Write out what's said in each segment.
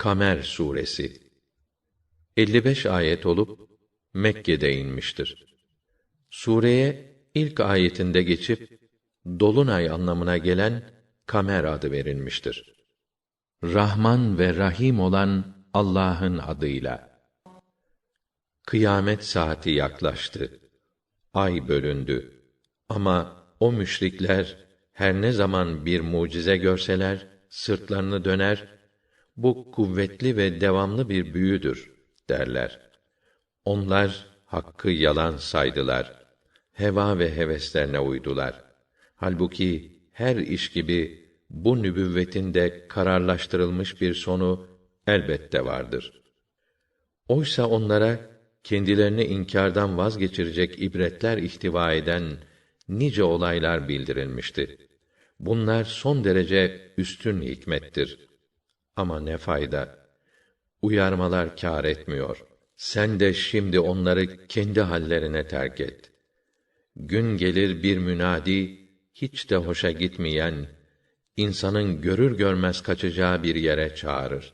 Kamer suresi 55 ayet olup Mekke'de inmiştir. Sureye ilk ayetinde geçip dolunay anlamına gelen Kamer adı verilmiştir. Rahman ve Rahim olan Allah'ın adıyla. Kıyamet saati yaklaştı. Ay bölündü. Ama o müşrikler her ne zaman bir mucize görseler sırtlarını döner, bu kuvvetli ve devamlı bir büyüdür derler. Onlar hakkı yalan saydılar. Heva ve heveslerine uydular. Halbuki her iş gibi bu nübüvvetin de kararlaştırılmış bir sonu elbette vardır. Oysa onlara kendilerini inkardan vazgeçirecek ibretler ihtiva eden nice olaylar bildirilmişti. Bunlar son derece üstün hikmettir. Ama ne fayda? Uyarmalar kâr etmiyor. Sen de şimdi onları kendi hallerine terk et. Gün gelir bir münadi, hiç de hoşa gitmeyen, insanın görür görmez kaçacağı bir yere çağırır.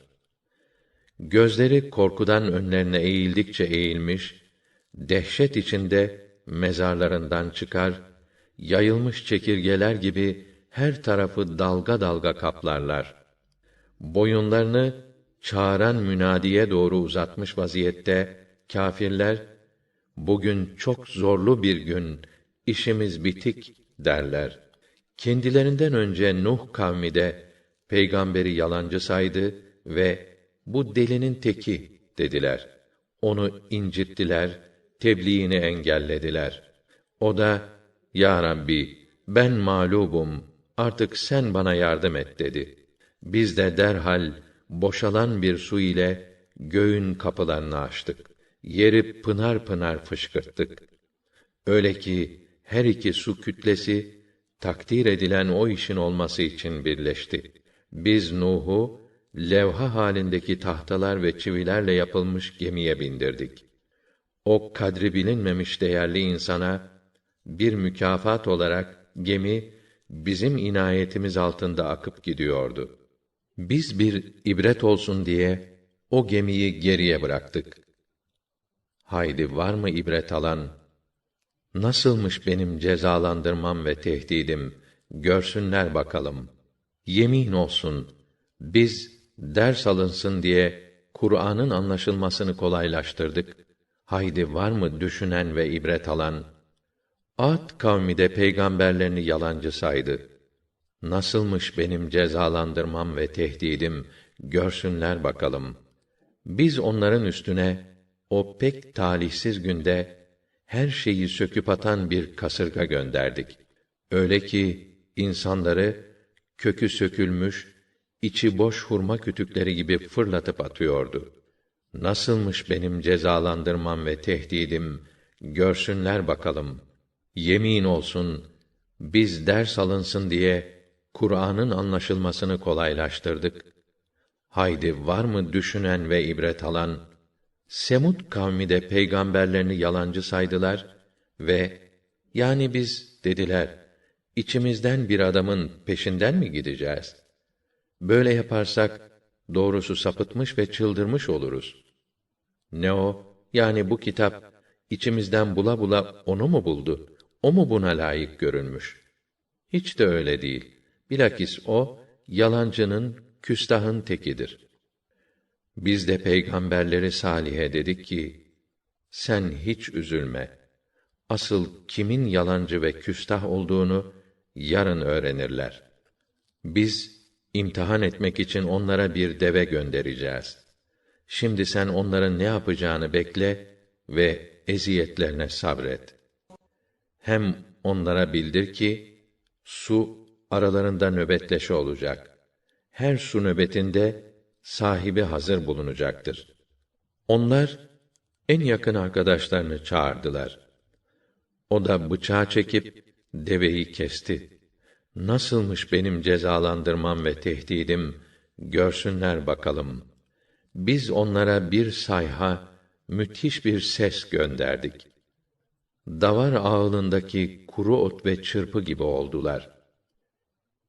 Gözleri korkudan önlerine eğildikçe eğilmiş, dehşet içinde mezarlarından çıkar, yayılmış çekirgeler gibi her tarafı dalga dalga kaplarlar. Boyunlarını çağıran münadiye doğru uzatmış vaziyette kâfirler bugün çok zorlu bir gün, işimiz bitik derler. Kendilerinden önce Nuh kavmi de peygamberi yalancı saydı ve bu delinin teki dediler. Onu incittiler, tebliğini engellediler. O da ya Rabbi ben mağlubum artık sen bana yardım et dedi. Biz de derhal boşalan bir su ile göğün kapılarını açtık. Yeri pınar pınar fışkırttık. Öyle ki her iki su kütlesi takdir edilen o işin olması için birleşti. Biz Nuh'u levha halindeki tahtalar ve çivilerle yapılmış gemiye bindirdik. O kadri bilinmemiş değerli insana bir mükafat olarak gemi bizim inayetimiz altında akıp gidiyordu. Biz bir ibret olsun diye o gemiyi geriye bıraktık. Haydi var mı ibret alan? Nasılmış benim cezalandırmam ve tehdidim? Görsünler bakalım. Yemin olsun biz ders alınsın diye Kur'an'ın anlaşılmasını kolaylaştırdık. Haydi var mı düşünen ve ibret alan? Ad kavmi de peygamberlerini yalancı saydı. Nasılmış benim cezalandırmam ve tehdidim, görsünler bakalım. Biz onların üstüne, o pek talihsiz günde, her şeyi söküp atan bir kasırga gönderdik. Öyle ki, insanları, kökü sökülmüş, içi boş hurma kütükleri gibi fırlatıp atıyordu. Nasılmış benim cezalandırmam ve tehdidim, görsünler bakalım. Yemin olsun, biz ders alınsın diye, Kur'an'ın anlaşılmasını kolaylaştırdık. Haydi var mı düşünen ve ibret alan? Semud kavmi de peygamberlerini yalancı saydılar ve yani biz dediler içimizden bir adamın peşinden mi gideceğiz? Böyle yaparsak doğrusu sapıtmış ve çıldırmış oluruz. Ne o? Yani bu kitap içimizden bula bula onu mu buldu? O mu buna layık görünmüş? Hiç de öyle değil. Bilakis o yalancının, küstahın tekidir. Biz de peygamberleri salihe dedik ki: Sen hiç üzülme. Asıl kimin yalancı ve küstah olduğunu yarın öğrenirler. Biz imtihan etmek için onlara bir deve göndereceğiz. Şimdi sen onların ne yapacağını bekle ve eziyetlerine sabret. Hem onlara bildir ki su aralarında nöbetleşe olacak. Her su nöbetinde sahibi hazır bulunacaktır. Onlar en yakın arkadaşlarını çağırdılar. O da bıçağı çekip deveyi kesti. Nasılmış benim cezalandırmam ve tehdidim görsünler bakalım. Biz onlara bir sayha, müthiş bir ses gönderdik. Davar ağılındaki kuru ot ve çırpı gibi oldular.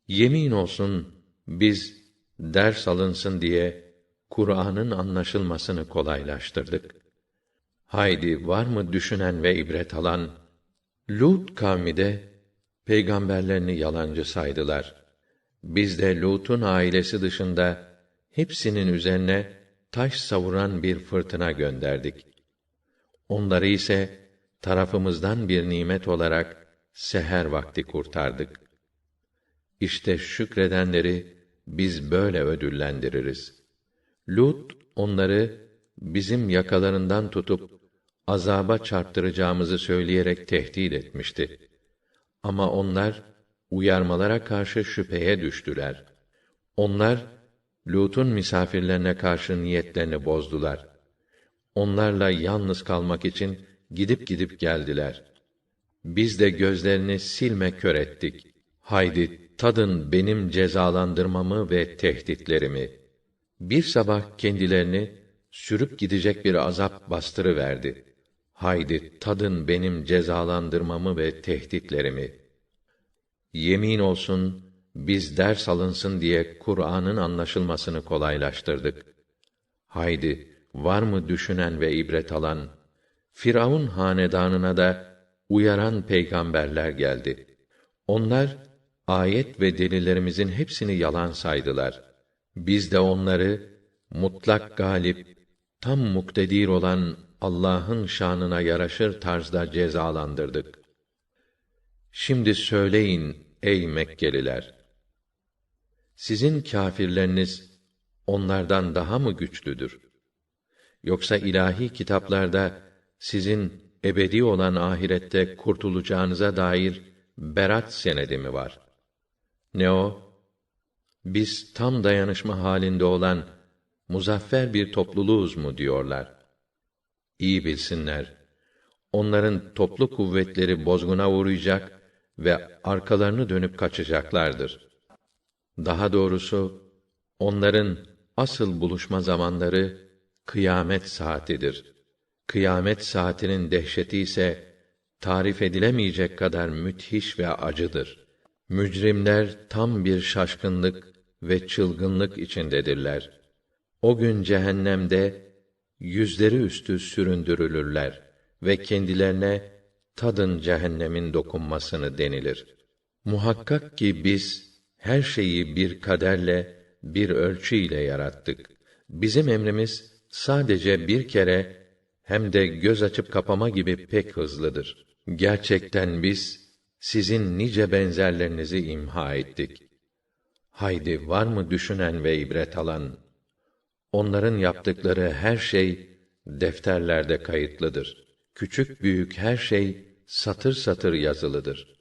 Yemin olsun biz ders alınsın diye Kur'an'ın anlaşılmasını kolaylaştırdık. Haydi var mı düşünen ve ibret alan? Lut kavmi de peygamberlerini yalancı saydılar. Biz de Lut'un ailesi dışında hepsinin üzerine taş savuran bir fırtına gönderdik. Onları ise tarafımızdan bir nimet olarak seher vakti kurtardık. İşte şükredenleri biz böyle ödüllendiririz. Lut onları bizim yakalarından tutup azaba çarptıracağımızı söyleyerek tehdit etmişti. Ama onlar uyarmalara karşı şüpheye düştüler. Onlar Lut'un misafirlerine karşı niyetlerini bozdular. Onlarla yalnız kalmak için gidip gidip geldiler. Biz de gözlerini silme kör ettik. Haydi tadın benim cezalandırmamı ve tehditlerimi. Bir sabah kendilerini sürüp gidecek bir azap bastırıverdi. Haydi tadın benim cezalandırmamı ve tehditlerimi. Yemin olsun biz ders alınsın diye Kur'an'ın anlaşılmasını kolaylaştırdık. Haydi var mı düşünen ve ibret alan? Firavun hanedanına da uyaran peygamberler geldi. Onlar ayet ve delillerimizin hepsini yalan saydılar. Biz de onları mutlak galip, tam muktedir olan Allah'ın şanına yaraşır tarzda cezalandırdık. Şimdi söyleyin ey Mekkeliler! Sizin kâfirleriniz onlardan daha mı güçlüdür? Yoksa ilahi kitaplarda sizin ebedi olan ahirette kurtulacağınıza dair berat senedi mi var? Ne o? Biz tam dayanışma halinde olan muzaffer bir topluluğuz mu diyorlar. İyi bilsinler. Onların toplu kuvvetleri bozguna uğrayacak ve arkalarını dönüp kaçacaklardır. Daha doğrusu onların asıl buluşma zamanları kıyamet saatidir. Kıyamet saatinin dehşeti ise tarif edilemeyecek kadar müthiş ve acıdır. Mücrimler tam bir şaşkınlık ve çılgınlık içindedirler. O gün cehennemde yüzleri üstü süründürülürler ve kendilerine tadın cehennemin dokunmasını denilir. Muhakkak ki biz her şeyi bir kaderle, bir ölçü ile yarattık. Bizim emrimiz sadece bir kere hem de göz açıp kapama gibi pek hızlıdır. Gerçekten biz sizin nice benzerlerinizi imha ettik. Haydi var mı düşünen ve ibret alan? Onların yaptıkları her şey defterlerde kayıtlıdır. Küçük büyük her şey satır satır yazılıdır.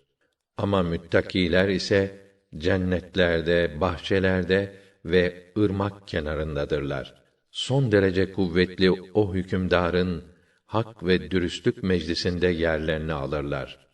Ama müttakiler ise cennetlerde, bahçelerde ve ırmak kenarındadırlar. Son derece kuvvetli o hükümdarın hak ve dürüstlük meclisinde yerlerini alırlar.